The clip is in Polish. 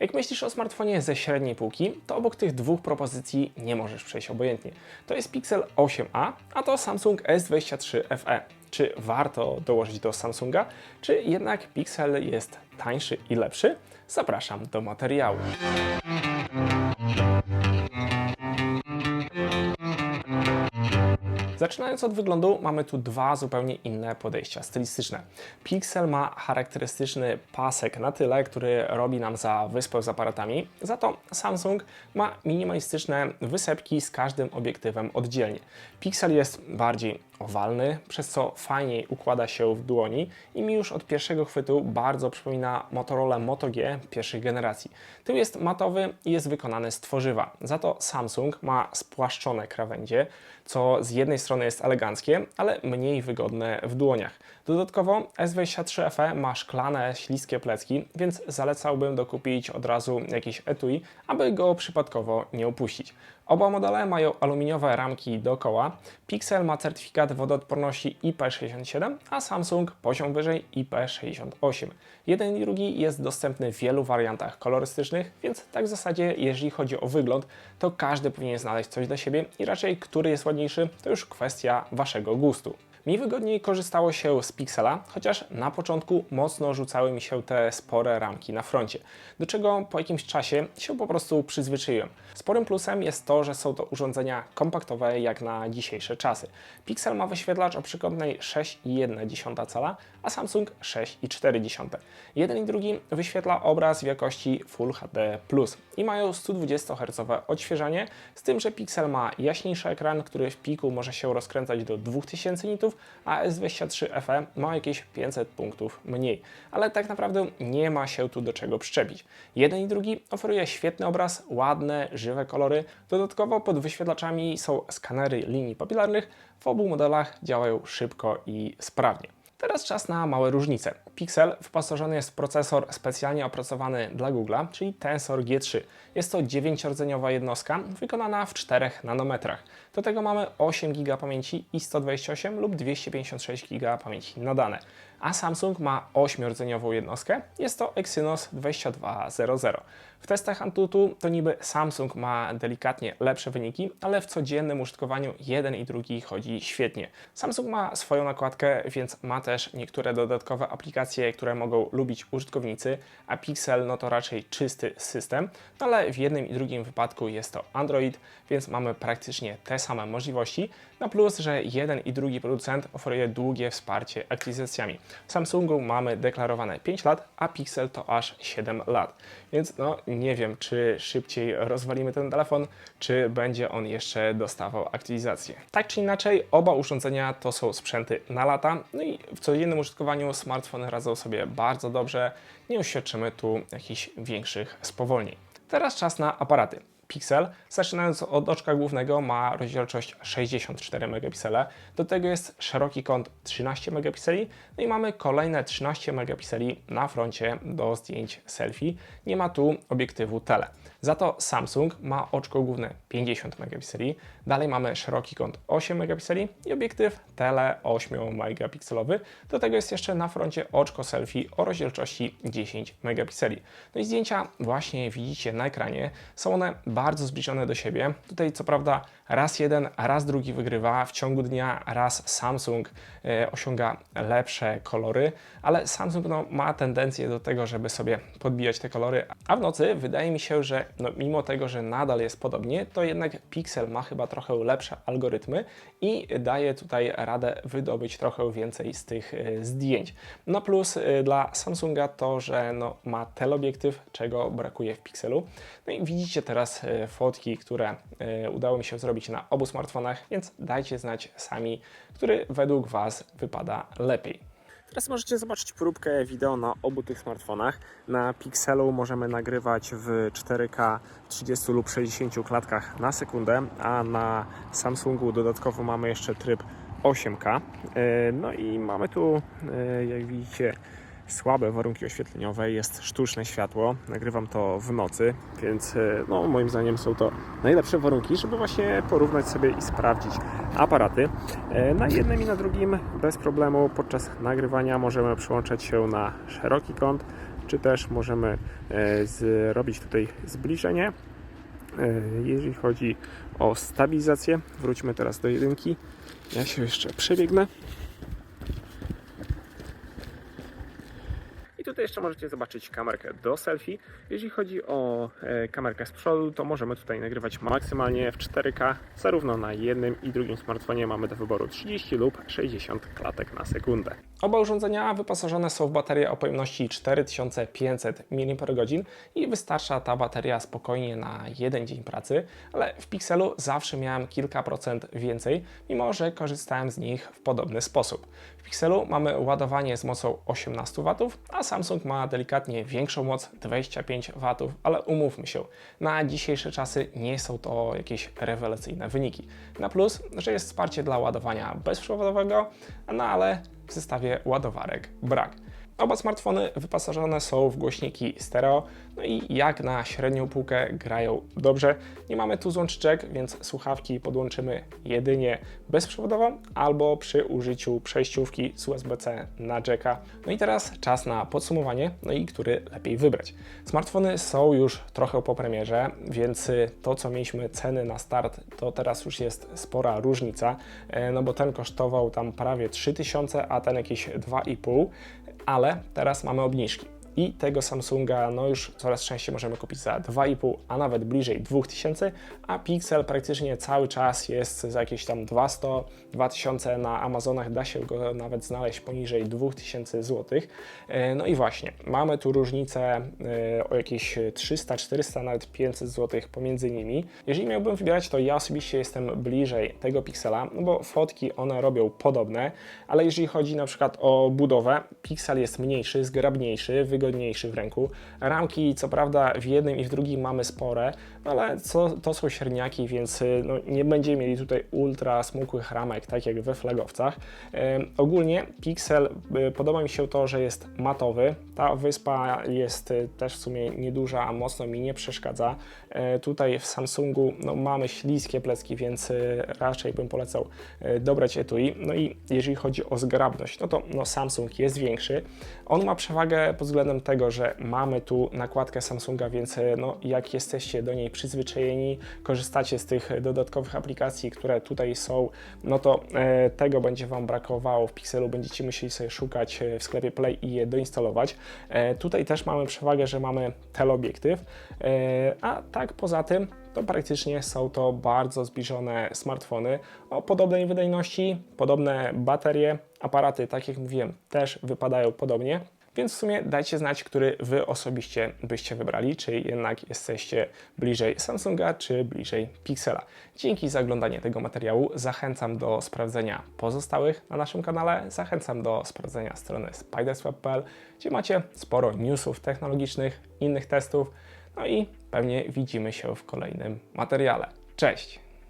Jak myślisz o smartfonie ze średniej półki, to obok tych dwóch propozycji nie możesz przejść obojętnie. To jest Pixel 8a, a to Samsung S23 FE. Czy warto dołożyć do Samsunga, czy jednak Pixel jest tańszy i lepszy? Zapraszam do materiału. Zaczynając od wyglądu, mamy tu dwa zupełnie inne podejścia stylistyczne. Pixel ma charakterystyczny pasek na tyle, który robi nam za wyspę z aparatami, za to Samsung ma minimalistyczne wysepki z każdym obiektywem oddzielnie. Pixel jest bardziej owalny, przez co fajniej układa się w dłoni i mi już od pierwszego chwytu bardzo przypomina Motorola Moto G pierwszej generacji. Tył jest matowy i jest wykonany z tworzywa, za to Samsung ma spłaszczone krawędzie, co z jednej strony jest eleganckie, ale mniej wygodne w dłoniach. Dodatkowo S23 FE ma szklane, śliskie plecki, więc zalecałbym dokupić od razu jakiś etui, aby go przypadkowo nie opuścić. Oba modele mają aluminiowe ramki dookoła. Pixel ma certyfikat wodoodporności IP67, a Samsung poziom wyżej IP68. Jeden i drugi jest dostępny w wielu wariantach kolorystycznych, więc tak w zasadzie, jeżeli chodzi o wygląd, to każdy powinien znaleźć coś dla siebie i raczej który jest ładniejszy, to już kwestia Waszego gustu. Mi wygodniej korzystało się z Pixela, chociaż na początku mocno rzucały mi się te spore ramki na froncie, do czego po jakimś czasie się po prostu przyzwyczaiłem. Sporym plusem jest to, że są to urządzenia kompaktowe jak na dzisiejsze czasy. Pixel ma wyświetlacz o przekątnej 6,1 cala, a Samsung 6,4. Jeden i drugi wyświetla obraz w jakości Full HD+, i mają 120 Hz odświeżanie, z tym, że Pixel ma jaśniejszy ekran, który w piku może się rozkręcać do 2000 nitów, a S23 FE ma jakieś 500 punktów mniej. Ale tak naprawdę nie ma się tu do czego przyczepić. Jeden i drugi oferuje świetny obraz, ładne, żywe kolory. Dodatkowo pod wyświetlaczami są skanery linii papilarnych. W obu modelach działają szybko i sprawnie. Teraz czas na małe różnice. Pixel wyposażony jest w procesor specjalnie opracowany dla Google'a, czyli Tensor G3. Jest to 9-rdzeniowa jednostka wykonana w 4 nanometrach. Do tego mamy 8 GB pamięci i 128 lub 256 GB pamięci na dane. A Samsung ma 8-rdzeniową jednostkę, jest to Exynos 2200. W testach Antutu to niby Samsung ma delikatnie lepsze wyniki, ale w codziennym użytkowaniu jeden i drugi chodzi świetnie. Samsung ma swoją nakładkę, więc ma też niektóre dodatkowe aplikacje, które mogą lubić użytkownicy, a Pixel no to raczej czysty system, no ale w jednym i drugim wypadku jest to Android, więc mamy praktycznie te same możliwości, na plus, że jeden i drugi producent oferuje długie wsparcie aktywizacjami. W Samsungu mamy deklarowane 5 lat, a Pixel to aż 7 lat. Więc no nie wiem, czy szybciej rozwalimy ten telefon, czy będzie on jeszcze dostawał aktywizację. Tak czy inaczej, oba urządzenia to są sprzęty na lata, no i w codziennym użytkowaniu smartfony radzą sobie bardzo dobrze. Nie uświadczymy tu jakichś większych spowolnień. Teraz czas na aparaty. Pixel, zaczynając od oczka głównego, ma rozdzielczość 64 megapiksele. Do tego jest szeroki kąt 13 megapikseli. No i mamy kolejne 13 megapikseli na froncie do zdjęć selfie. Nie ma tu obiektywu tele. Za to Samsung ma oczko główne 50 megapikseli. Dalej mamy szeroki kąt 8 megapikseli i obiektyw tele 8 megapikselowy. Do tego jest jeszcze na froncie oczko selfie o rozdzielczości 10 megapikseli. No i zdjęcia właśnie widzicie na ekranie. Są one bardzo zbliżone do siebie. Tutaj co prawda raz jeden, raz drugi wygrywa. W ciągu dnia raz Samsung e, osiąga lepsze kolory, ale Samsung no, ma tendencję do tego, żeby sobie podbijać te kolory, a w nocy wydaje mi się, że no, mimo tego, że nadal jest podobnie, to jednak Pixel ma chyba trochę lepsze algorytmy i daje tutaj radę wydobyć trochę więcej z tych e, zdjęć. No plus e, dla Samsunga to, że no, ma teleobiektyw, czego brakuje w Pixelu. No i widzicie teraz fotki, które e, udało mi się zrobić na obu smartfonach, więc dajcie znać sami, który według Was wypada lepiej. Teraz możecie zobaczyć próbkę wideo na obu tych smartfonach. Na Pixelu możemy nagrywać w 4K 30 lub 60 klatkach na sekundę, a na Samsungu dodatkowo mamy jeszcze tryb 8K. E, No i mamy tu, e, jak widzicie, słabe warunki oświetleniowe, jest sztuczne światło. Nagrywam to w nocy, więc e, no, moim zdaniem są to najlepsze warunki, żeby właśnie porównać sobie i sprawdzić aparaty. E, Na jednym i na drugim bez problemu podczas nagrywania możemy przyłączać się na szeroki kąt czy też możemy e, zrobić tutaj zbliżenie. Jeżeli chodzi o stabilizację, wróćmy teraz do jedynki. Ja się jeszcze przebiegnę. Tutaj jeszcze możecie zobaczyć kamerkę do selfie. Jeżeli chodzi o e, kamerkę z przodu, to możemy tutaj nagrywać maksymalnie w 4K. Zarówno na jednym i drugim smartfonie mamy do wyboru 30 lub 60 klatek na sekundę. Oba urządzenia wyposażone są w baterię o pojemności 4500 mAh i wystarcza ta bateria spokojnie na jeden dzień pracy, ale w Pixelu zawsze miałem kilka procent więcej, mimo że korzystałem z nich w podobny sposób. W Pixelu mamy ładowanie z mocą 18 W, a Samsung ma delikatnie większą moc 25 W, ale umówmy się, na dzisiejsze czasy nie są to jakieś rewelacyjne wyniki. Na plus, że jest wsparcie dla ładowania bezprzewodowego, no ale w zestawie ładowarek brak. Oba smartfony wyposażone są w głośniki stereo, no i jak na średnią półkę grają dobrze. Nie mamy tu złączyczek, więc słuchawki podłączymy jedynie bezprzewodowo albo przy użyciu przejściówki z USB-C na jacka. No i teraz czas na podsumowanie, no i który lepiej wybrać. Smartfony są już trochę po premierze, więc to co mieliśmy ceny na start, to teraz już jest spora różnica, e, no bo ten kosztował tam prawie 3000, a ten jakieś 2,5 ale teraz mamy obniżki. I tego Samsunga no już coraz częściej możemy kupić za 2,5, a nawet bliżej 2000, a Pixel praktycznie cały czas jest za jakieś tam 200, 2000 na Amazonach, da się go nawet znaleźć poniżej 2000 zł. E, No i właśnie, mamy tu różnicę e, o jakieś 300, 400, nawet 500 zł pomiędzy nimi. Jeżeli miałbym wybierać, to ja osobiście jestem bliżej tego Pixela, no bo fotki one robią podobne, ale jeżeli chodzi na przykład o budowę, Pixel jest mniejszy, zgrabniejszy, wygodniejszy w ręku. Ramki, co prawda, w jednym i w drugim mamy spore, ale to są średniaki, więc y, no, nie będziemy mieli tutaj ultra smukłych ramek, tak jak we flagowcach. Ogólnie Pixel, y, podoba mi się to, że jest matowy. Ta wyspa jest y, też w sumie nieduża, a mocno mi nie przeszkadza. Y, tutaj w Samsungu no, mamy śliskie plecki, więc raczej bym polecał dobrać etui. No i jeżeli chodzi o zgrabność, no to no, Samsung jest większy. On ma przewagę pod względem tego, że mamy tu nakładkę Samsunga, więc no, jak jesteście do niej przyzwyczajeni, korzystacie z tych dodatkowych aplikacji, które tutaj są, no to e, tego będzie Wam brakowało w Pixelu, będziecie musieli sobie szukać e, w sklepie Play i je doinstalować. E, tutaj też mamy przewagę, że mamy teleobiektyw, a tak poza tym to praktycznie są to bardzo zbliżone smartfony o podobnej wydajności, podobne baterie, aparaty, tak jak mówiłem, też wypadają podobnie. Więc w sumie dajcie znać, który Wy osobiście byście wybrali, czy jednak jesteście bliżej Samsunga, czy bliżej Pixela. Dzięki za oglądanie tego materiału. Zachęcam do sprawdzenia pozostałych na naszym kanale. Zachęcam do sprawdzenia strony spidersweb.pl, gdzie macie sporo newsów technologicznych, innych testów. No i pewnie widzimy się w kolejnym materiale. Cześć!